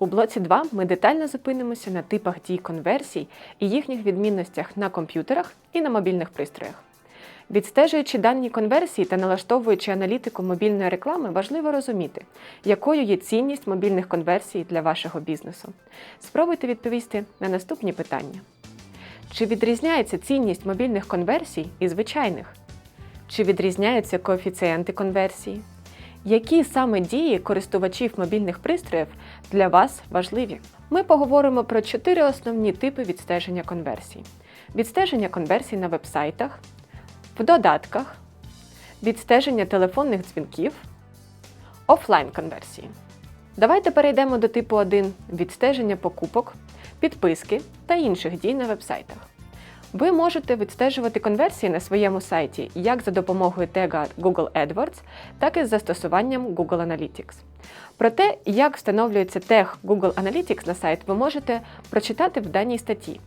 У блоці 2 ми детально зупинимося на типах дій конверсій і їхніх відмінностях на комп'ютерах і на мобільних пристроях. Відстежуючи дані конверсії та налаштовуючи аналітику мобільної реклами, важливо розуміти, якою є цінність мобільних конверсій для вашого бізнесу. Спробуйте відповісти на наступні питання: чи відрізняється цінність мобільних конверсій і звичайних? Чи відрізняються коефіцієнти конверсії? Які саме дії користувачів мобільних пристроїв для вас важливі? Ми поговоримо про чотири основні типи відстеження конверсій: відстеження конверсій на вебсайтах, в додатках, відстеження телефонних дзвінків, офлайн конверсії. Давайте перейдемо до типу 1 відстеження покупок, підписки та інших дій на вебсайтах. Ви можете відстежувати конверсії на своєму сайті як за допомогою тега Google AdWords, так і з застосуванням Google Analytics. Про те, як встановлюється тег Google Analytics на сайт, ви можете прочитати в даній статті.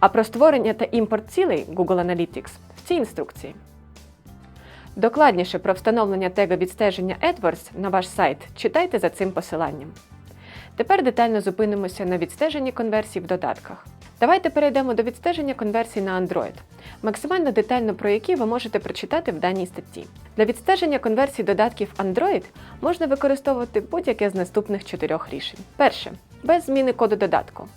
А про створення та імпорт цілей Google Analytics в цій інструкції. Докладніше про встановлення тега відстеження AdWords на ваш сайт читайте за цим посиланням. Тепер детально зупинимося на відстеженні конверсій в додатках. Давайте перейдемо до відстеження конверсій на Android, максимально детально про які ви можете прочитати в даній статті. Для відстеження конверсій додатків Android можна використовувати будь-яке з наступних чотирьох рішень. Перше без зміни коду додатку.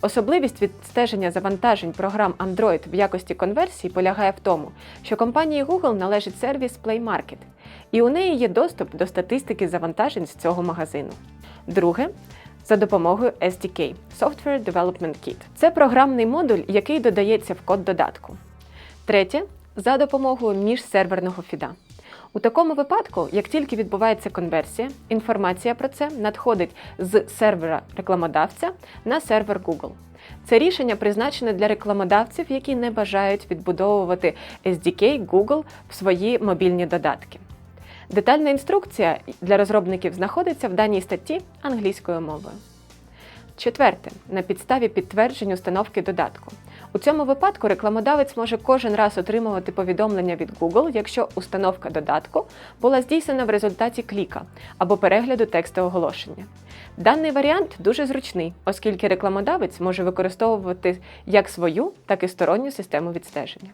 Особливість відстеження завантажень програм Android в якості конверсії полягає в тому, що компанії Google належить сервіс Play Market, і у неї є доступ до статистики завантажень з цього магазину. Друге за допомогою SDK Software Development Kit. Це програмний модуль, який додається в код додатку. Третє за допомогою міжсерверного фіда. У такому випадку, як тільки відбувається конверсія, інформація про це надходить з сервера рекламодавця на сервер Google. Це рішення призначене для рекламодавців, які не бажають відбудовувати SDK Google в свої мобільні додатки. Детальна інструкція для розробників знаходиться в даній статті англійською мовою. Четверте, на підставі підтверджень установки додатку. У цьому випадку рекламодавець може кожен раз отримувати повідомлення від Google, якщо установка додатку була здійснена в результаті кліка або перегляду тексту оголошення. Даний варіант дуже зручний, оскільки рекламодавець може використовувати як свою, так і сторонню систему відстеження.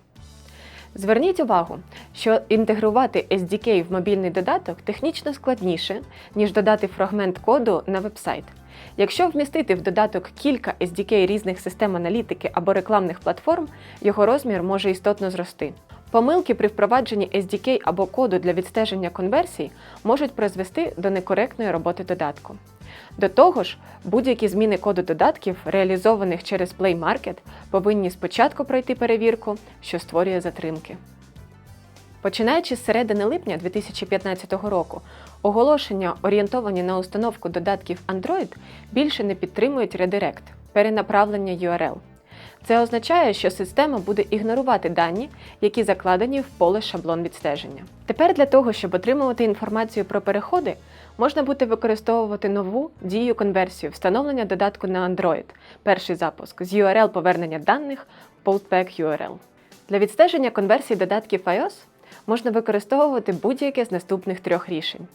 Зверніть увагу, що інтегрувати SDK в мобільний додаток технічно складніше, ніж додати фрагмент коду на вебсайт. Якщо вмістити в додаток кілька SDK різних систем аналітики або рекламних платформ, його розмір може істотно зрости. Помилки при впровадженні SDK або коду для відстеження конверсій можуть призвести до некоректної роботи додатку. До того ж, будь-які зміни коду додатків, реалізованих через Play Market, повинні спочатку пройти перевірку, що створює затримки. Починаючи з середини липня 2015 року, оголошення, орієнтовані на установку додатків Android, більше не підтримують редирект перенаправлення URL. Це означає, що система буде ігнорувати дані, які закладені в поле шаблон відстеження. Тепер для того, щоб отримувати інформацію про переходи, можна буде використовувати нову дію конверсію встановлення додатку на Android, перший запуск з URL повернення даних Postback URL. Для відстеження конверсії додатків iOS можна використовувати будь-яке з наступних трьох рішень.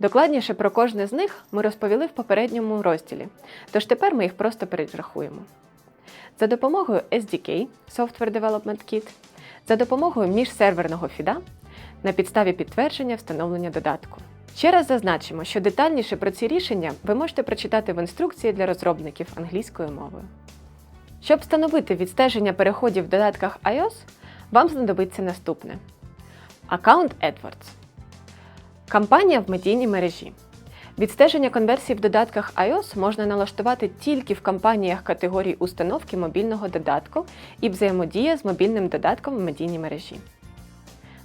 Докладніше про кожне з них ми розповіли в попередньому розділі, тож тепер ми їх просто перерахуємо. За допомогою SDK Software Development Kit, за допомогою міжсерверного фіда на підставі підтвердження встановлення додатку. Ще раз зазначимо, що детальніше про ці рішення ви можете прочитати в інструкції для розробників англійською мовою. Щоб встановити відстеження переходів в додатках iOS, вам знадобиться наступне: Аккаунт AdWords. Кампанія в медійній мережі. Відстеження конверсій в додатках iOS можна налаштувати тільки в кампаніях категорії установки мобільного додатку і взаємодія з мобільним додатком в медійній мережі.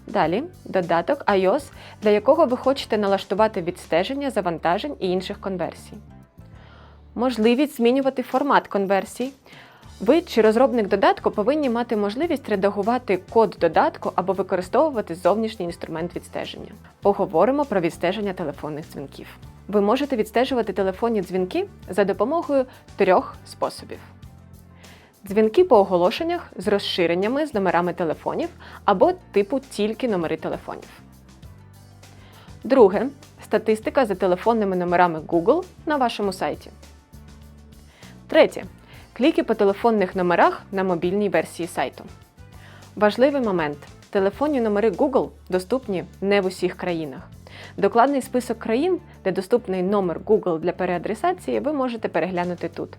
Далі додаток iOS, для якого ви хочете налаштувати відстеження завантажень і інших конверсій. Можливість змінювати формат конверсій. Ви чи розробник додатку повинні мати можливість редагувати код додатку або використовувати зовнішній інструмент відстеження. Поговоримо про відстеження телефонних дзвінків. Ви можете відстежувати телефонні дзвінки за допомогою трьох способів: дзвінки по оголошеннях з розширеннями з номерами телефонів або типу тільки номери телефонів. Друге статистика за телефонними номерами Google на вашому сайті. Третє. Кліки по телефонних номерах на мобільній версії сайту. Важливий момент. Телефонні номери Google доступні не в усіх країнах. Докладний список країн, де доступний номер Google для переадресації, ви можете переглянути тут.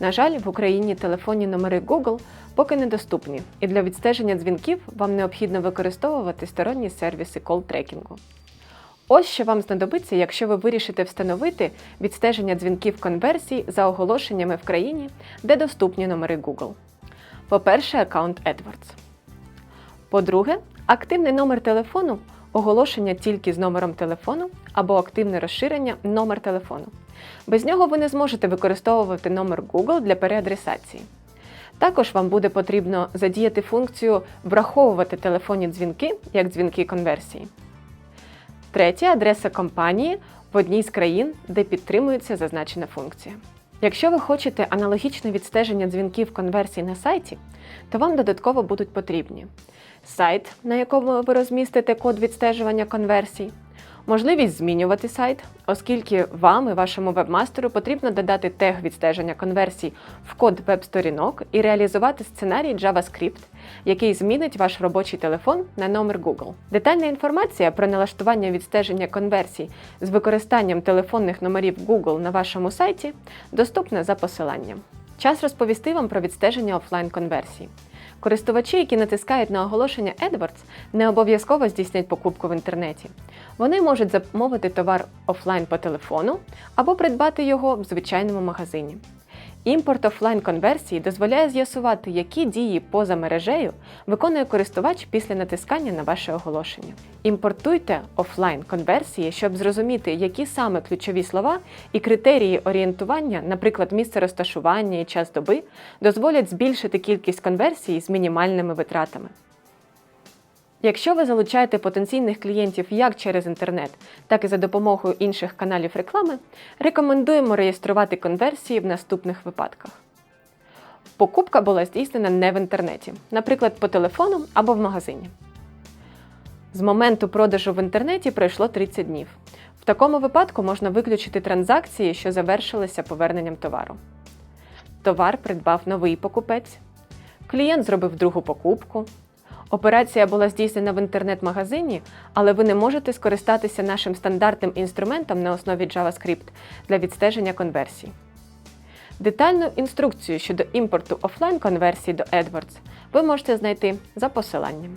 На жаль, в Україні телефонні номери Google поки недоступні, і для відстеження дзвінків вам необхідно використовувати сторонні сервіси кол-трекінгу. Ось що вам знадобиться, якщо ви вирішите встановити відстеження дзвінків конверсій за оголошеннями в країні, де доступні номери Google. По-перше, аккаунт AdWords. По-друге, активний номер телефону оголошення тільки з номером телефону або активне розширення номер телефону. Без нього ви не зможете використовувати номер Google для переадресації. Також вам буде потрібно задіяти функцію враховувати телефонні дзвінки як дзвінки конверсії. Третє адреса компанії в одній з країн, де підтримується зазначена функція. Якщо ви хочете аналогічне відстеження дзвінків конверсій на сайті, то вам додатково будуть потрібні сайт, на якому ви розмістите код відстежування конверсій, можливість змінювати сайт, оскільки вам і вашому вебмастеру потрібно додати тег відстеження конверсій в код веб-сторінок і реалізувати сценарій JavaScript, який змінить ваш робочий телефон на номер Google. Детальна інформація про налаштування відстеження конверсій з використанням телефонних номерів Google на вашому сайті доступна за посиланням. Час розповісти вам про відстеження офлайн конверсій. Користувачі, які натискають на оголошення AdWords, не обов'язково здійснять покупку в інтернеті. Вони можуть замовити товар офлайн по телефону або придбати його в звичайному магазині. Імпорт офлайн конверсії дозволяє з'ясувати, які дії поза мережею виконує користувач після натискання на ваше оголошення. Імпортуйте офлайн конверсії, щоб зрозуміти, які саме ключові слова і критерії орієнтування, наприклад, місце розташування і час доби, дозволять збільшити кількість конверсій з мінімальними витратами. Якщо ви залучаєте потенційних клієнтів як через інтернет, так і за допомогою інших каналів реклами, рекомендуємо реєструвати конверсії в наступних випадках. Покупка була здійснена не в інтернеті, наприклад, по телефону або в магазині. З моменту продажу в інтернеті пройшло 30 днів. В такому випадку можна виключити транзакції, що завершилися поверненням товару. Товар придбав новий покупець, клієнт зробив другу покупку. Операція була здійснена в інтернет-магазині, але ви не можете скористатися нашим стандартним інструментом на основі JavaScript для відстеження конверсій. Детальну інструкцію щодо імпорту офлайн конверсій до AdWords ви можете знайти за посиланням.